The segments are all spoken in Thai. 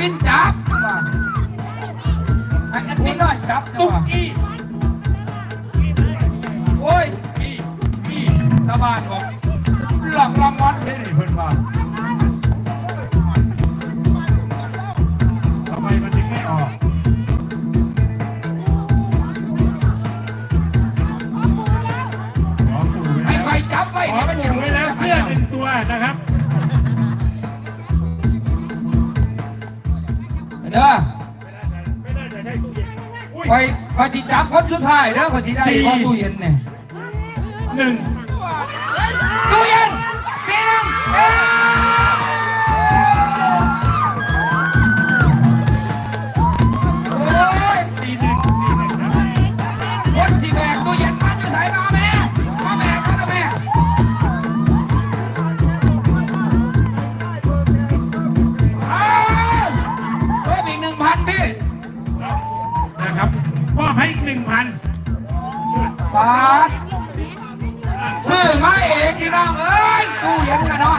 มินจับว่าให้แอดมินน้อยจับตุ๊กว่ากี้โอ้ยกี้กี้ชาวบ้านบอกหลอกรางวัลเลยนี่เพิ่นว่า เด้อไม่น่าจะใช่ตู้เย็นอุ้ยคอยคอยสิจับคนสุดท้ายเด้อคอยสิได้สี่ ของตู้เย็นเนี่ยหนึ่งตู้เย็นสีหนึ่งเอ้ย หนึ่งพันบาทซื้อมาเองพี่น้องเอ้ยกูเย็นกันเนาะ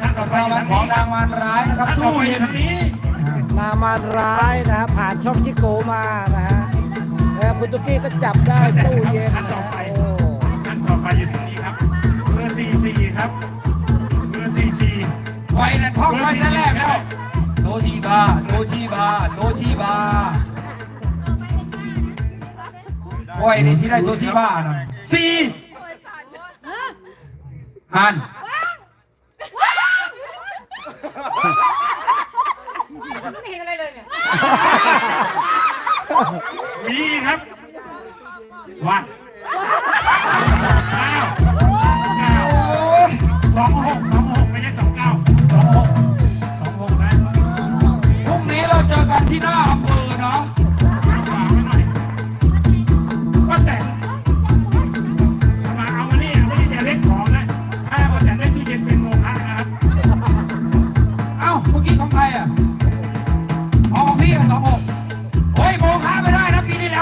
ท่านต่อไปรางวัลของนางมารร้ายนะครับท่านต่อตู้ไปอเย็ยู่นทางนี้ นางมารร้ายนะฮะผ่านช่องชิโกมานะฮะแล้วคุณตุ๊กกี้ก็จับได้ตู้เย็นนะฮะโอ้ ท่านต่อไปอยู่ทางนี้ครับเบอร์สี่สี่ครับเบอร์สี่สี่ ไว้นะท่องไว้แต่แรกแล้วโนชีบาโนชีบาโนชีบาโอ้ยนี่สิได้ตัวชีบานะสี่หัน ไม่เห็นอะไรเลยเนี่ย มีครับ ว่า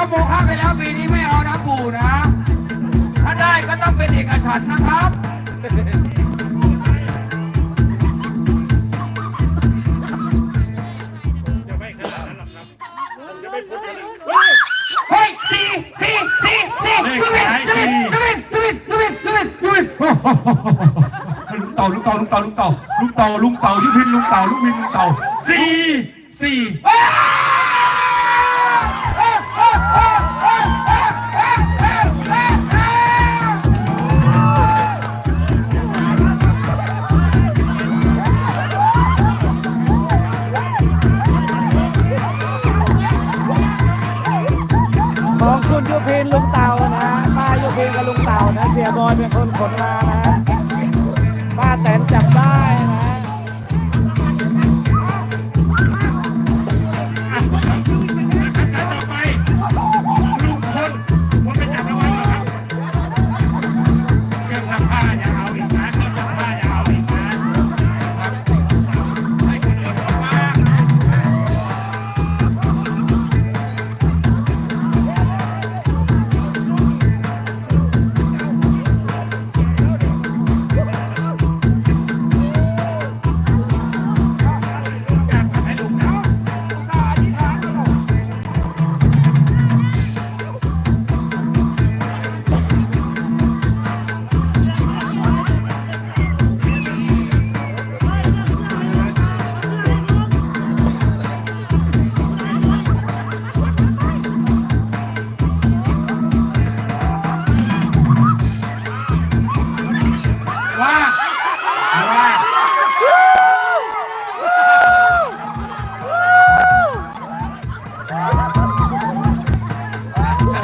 โมฆะไปแล้วปีนี้ไม่เอานะปู่นะ ถ้าได้ก็ต้องเป็นเอกฉันท์นะครับ จะไม่ขนาดนั้นหรอกครับจะไม่พูดกันเลยเฮ้ยสี่สี่สี่สี่เลขตูวินท้ายตูวินสี่ตูวินตูวินตูวินตูวินตูวินลุงเต่าลุงเต่าลุงเต่าลุงเต่าลุงเต่าลุงเต่ายุพินลุงเต่าลุงวินลุงเต่าสี่สี่ พินลุงเต่านะป้ายุพินกับลุงเต่านะ เสียบอยเป็นคนขนมานะป้าแตนจับได้นะ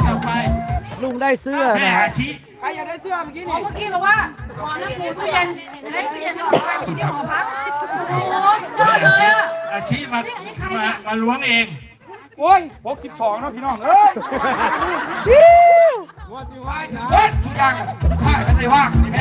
ต่อไปลุงได้เสื้อแม่นะฮะอาชีใครอยากได้เสื้อเมื่อกี้ขอนี่เมื่อกี้บอกว่า ขอน้ำปูตู้เย็นจะได้ตู้เย็นให้เราไปอยู่ที่หอพักโอ้โหสุดยอดเลยอะ อาชีมานี่อันนี้ใครมาเนี่ยมาล้วงเองโอ้ยหกสิบสองนะพี่น้องเอ้ย ว่าสิว่า เฮ้ยทุกอย่างทุกท่ายมันได้ว่างนี่แม่